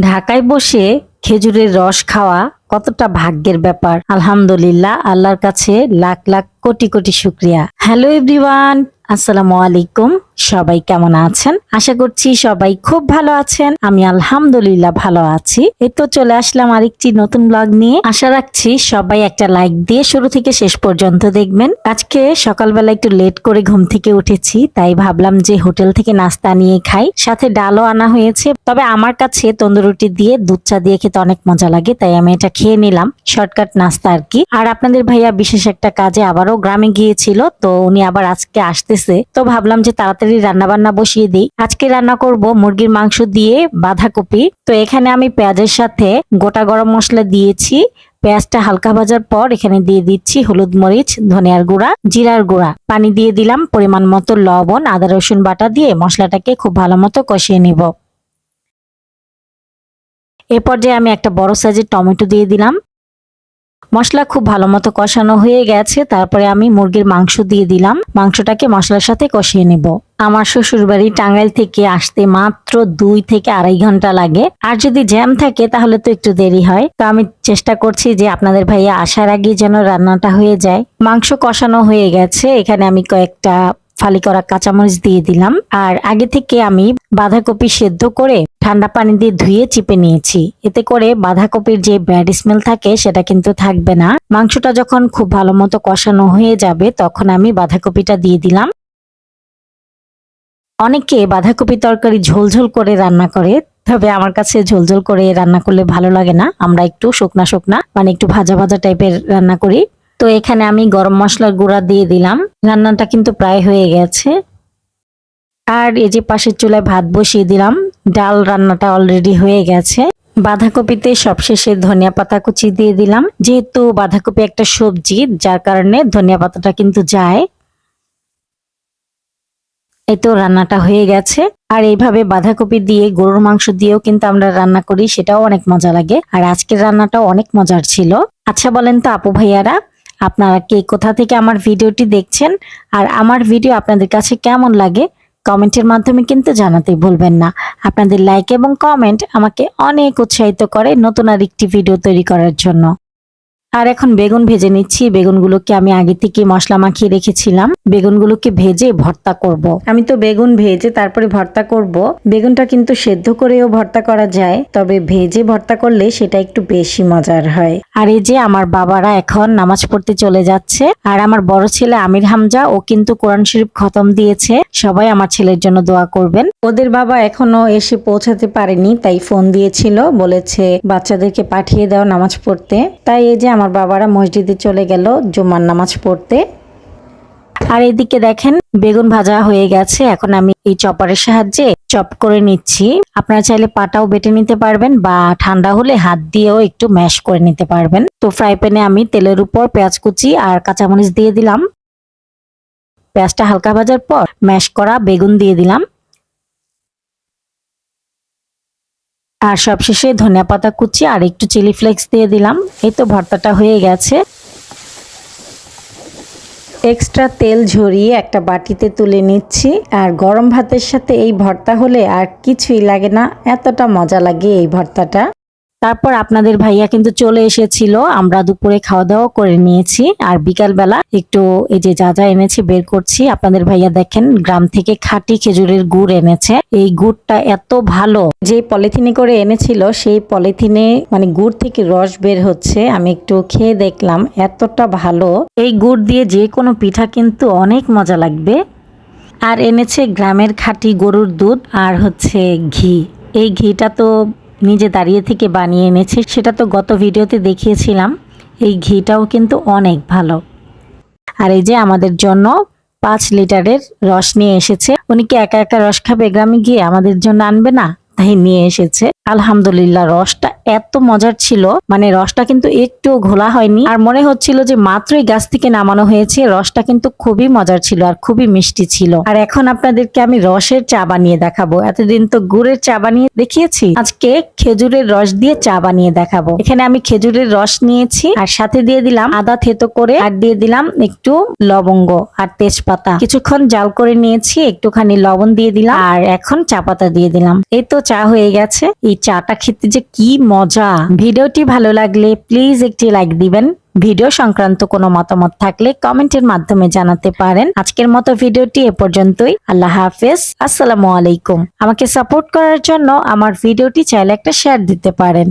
ঢাকায় বসে খেজুরের রস খাওয়া কতটা ভাগ্যের ব্যাপার? আলহামদুলিল্লাহ, আল্লাহর কাছে লাখ লাখ কোটি কোটি শুক্রিয়া। হ্যালো এভরিওয়ান আসসালামু আলাইকুম। সবাই কেমন আছেন? আশা করছি সবাই খুব ভালো আছেন। আমি আলহামদুলিল্লাহ ভালো আছি। এই তো চলে আসলাম আরেকটি নতুন ব্লগ নিয়ে। আশা রাখছি সবাই একটা লাইক দিয়ে শুরু থেকে শেষ পর্যন্ত দেখবেন। আজকে সকালবেলা একটু লেট করে ঘুম থেকে উঠেছি, তাই ভাবলাম যে হোটেল থেকে নাস্তা নিয়ে খাই। সাথে ডালও আনা হয়েছে। তবে আমার কাছে তন্দুরুটি দিয়ে দুধ চা দিয়ে খেতে অনেক মজা লাগে, তাই আমি এটা খেয়ে নিলাম। শর্টকাট নাস্তা আর কি। আর আপনাদের ভাইয়া বিশেষ একটা কাজে আবারও গ্রামে গিয়েছিল, তো উনি আবার আজকে আসতেছে তো ভাবলাম যে তাড়াতাড়ি রান্না বান্না বসিয়ে দিই। আজকে রান্না করব মুরগির মাংস দিয়ে বাঁধাকপি। তো এখানে আমি পেঁয়াজের সাথে গোটা গরম মশলা দিয়েছি। পেঁয়াজটা হালকা ভাজার পর এখানে দিয়ে দিচ্ছি হলুদ মরিচ, ধনিয়ার গুঁড়া, জিরার গুঁড়া। পানি দিয়ে দিলাম পরিমাণ মতো লবণ, আদা, রসুন বাটা দিয়ে মশলাটাকে খুব ভালো মতো কষিয়ে নিব। এ পর্যায়ে আমি একটা বড় সাইজের টমেটো দিয়ে দিলাম। মশলা খুব ভালো মতো কষানো হয়ে গেছে, তারপরে আমি মুরগির মাংস দিয়ে দিলাম। মাংসটাকে মশলার সাথে কষিয়ে নেব। আমার শ্বশুর বাড়ি টাঙ্গাইল থেকে আসতে মাত্র দুই থেকে আড়াই ঘণ্টা লাগে। আর যদি জ্যাম থাকে, তাহলে তো একটু দেরি হয়। তো আমি চেষ্টা করছি যে আপনাদের ভাইয়া আসার আগে যেন রান্নাটা হয়ে যায়। মাংস কষানো হয়ে গেছে। এখানে আমি কয়েকটা ফালি করা কাঁচামরিচ দিয়ে দিলাম। আর আগে থেকে আমি বাঁধাকপি সেদ্ধ করে ঠান্ডা পানি দিয়ে ধুয়ে চিপে নিয়েছি। এতে করে বাঁধাকপির যে ব্যাড স্মেল থাকে, সেটা কিন্তু থাকবে না। মাংসটা যখন খুব ভালো মতো কষানো হয়ে যাবে, তখন আমি বাঁধাকপিটা দিয়ে দিলাম। অনেকে বাঁধাকপি তরকারি ঝোলঝোল করে রান্না করে, তবে আমার কাছে ঝোলঝোল করে রান্না করলে ভালো লাগে না। আমরা একটু শুকনা শুকনা মানে একটু ভাজা ভাজা টাইপের রান্না করি। তো এখানে আমি গরম মশলার গুঁড়া দিয়ে দিলাম। রান্নাটা কিন্তু প্রায় হয়ে গেছে। আর এই যে পাশের চুলায় ভাত বসিয়ে দিলাম। ডাল রান্নাটা অলরেডি হয়ে গেছে। বাঁধাকপিতে সবশেষে ধনিয়া পাতা কুচি দিয়ে দিলাম। যেহেতু বাঁধাকপি একটা সবজি, যার কারণে ধনিয়া পাতাটা কিন্তু যায়। এই তো রান্নাটা হয়ে গেছে। আর এইভাবে বাঁধাকপি দিয়ে গরুর মাংস দিয়েও কিন্তু আমরা রান্না করি, সেটাও অনেক মজা লাগে। আর আজকের রান্নাটাও অনেক মজার ছিল। আচ্ছা বলেন তো আপু ভাইয়ারা আপনারা কে কোথা থেকে আমার ভিডিওটি দেখছেন আর আমার ভিডিও আপনাদের কাছে কেমন লাগে, কমেন্টের মাধ্যমে কিন্তু জানাতে ভুলবেন না। আপনাদের লাইক এবং কমেন্ট আমাকে অনেক উৎসাহিত করে নতুন আর একটি ভিডিও তৈরি করার জন্য। আর এখন বেগুন ভেজে নিচ্ছি। বেগুনগুলোকে আমি আগে থেকে মশলা মাখিয়ে রেখেছিলাম। বেগুনগুলোকে ভেজে ভর্তা করব। আমি তো বেগুন ভেজে তারপরে ভর্তা করব। বেগুনটা কিন্তু সেদ্ধ করেও ভর্তা করা যায়, তবে ভেজে ভর্তা করলে সেটা একটু বেশি মজার হয়। আর এই যে আমার বাবারা এখন নামাজ পড়তে চলে যাচ্ছে, আর আমার বড় ছেলে আমির হামজা, ও কিন্তু কোরআন শরীফ খতম দিয়েছে। সবাই আমার ছেলের জন্য দোয়া করবেন। ওদের বাবা এখনও এসে পৌঁছাতে পারেনি, তাই ফোন দিয়েছিল, বলেছে, বাচ্চাদেরকে পাঠিয়ে দাও নামাজ পড়তে। তাই এই যে আমার বাবারা মসজিদে চলে গেল জুমার নামাজ পড়তে। আর এদিকে দেখেন, বেগুন ভাজা হয়ে গেছে। এখন আমি এই চপারের সাহায্যে চপ করে নিচ্ছি। আপনারা চাইলে পাটাও বেটে নিতে পারবেন বা ঠান্ডা হলে হাত দিয়েও একটু ম্যাশ করে নিতে পারবেন। তো ফ্রাই প্যানে আমি তেলের উপর পেঁয়াজ কুচি আর কাঁচামরিচ দিয়ে দিলাম। পেঁয়াজটা হালকা ভাজার পর ম্যাশ করা বেগুন দিয়ে দিলাম। আর সবশেষে ধনিয়া পাতা কুচি আর একটু চিলি ফ্লেক্স দিয়ে দিলাম। এই তো ভর্তাটা হয়ে গেছে। এক্সট্রা তেল ঝরিয়ে একটা বাটিতে তুলে নিচ্ছি। আর গরম ভাতের সাথে এই ভর্তা হলে আর কিছুই লাগে না। এতটা মজা লাগে এই ভর্তাটা। তারপর আপনাদের ভাইয়া কিন্তু চলে এসেছিল। আমরা দুপুরে খাওয়া দাওয়া করে নিয়েছি। আর বিকালবেলা একটু এই যে যা যা এনেছি বের করছি। আপনাদের ভাইয়া দেখেন, গ্রাম থেকে খাঁটি খেজুরের গুড় এনেছে। এই গুড়টা এত ভালো। যে পলিথিনে করে এনেছিল, সেই পলিথিনে মানে গুড় থেকে রস বের হচ্ছে। আমি একটু খেয়ে দেখলাম, এতটা ভালো। এই গুড় দিয়ে যে কোনো পিঠা কিন্তু অনেক মজা লাগবে। আর এনেছে গ্রামের খাঁটি গরুর দুধ আর হচ্ছে ঘি। এই ঘিটা তো নিজে দাঁড়িয়ে থেকে বানিয়ে এনেছে। সেটা তো গত ভিডিওতে দেখিয়েছিলাম। এই ঘিটাও কিন্তু অনেক ভালো। আর এই যে আমাদের জন্য পাঁচ লিটারের রস নিয়ে এসেছে। উনি কি একা একা রস খাবে? গ্রামে গিয়ে আমাদের জন্য আনবে না? তাই নিয়ে এসেছে। আলহামদুলিল্লাহ, রসটা এত মজার ছিল। মানে রসটা কিন্তু একটু ঘোলা হয়নি। আর মনে হচ্ছিল যে মাত্রই গাছ থেকে নামানো হয়েছে। রসটা কিন্তু খুবই মজার ছিল আর খুবই মিষ্টি ছিল। আর এখন আপনাদেরকে আমি রসের চা বানিয়ে দেখাবো। এতদিন তো গুড়ের চা বানিয়ে দেখিয়েছি। আজকে খেজুরের রস দিয়ে চা বানিয়ে দেখাবো। এখানে আমি খেজুরের রস নিয়েছি আর সাথে দিয়ে দিলাম আদা থেতো করে আর দিয়ে দিলাম একটু লবঙ্গ আর তেজপাতা। কিছুক্ষণ জাল করে নিয়েছি, একটুখানি লবণ দিয়ে দিলাম আর এখন চা পাতা দিয়ে দিলাম। এই তো চা হয়ে গেছে। এই চাটা খেতে যে কি মজা। ভিডিওটি ভালো লাগলে প্লিজ একটি লাইক দিবেন। ভিডিও সংক্রান্ত কোনো মতামত থাকলে কমেন্টের মাধ্যমে জানাতে পারেন। আজকের মতো ভিডিওটি এ পর্যন্তই। আল্লাহ হাফেজ। আসসালামু আলাইকুম। আমাকে সাপোর্ট করার জন্য আমার ভিডিওটি চাইলে একটা শেয়ার দিতে পারেন।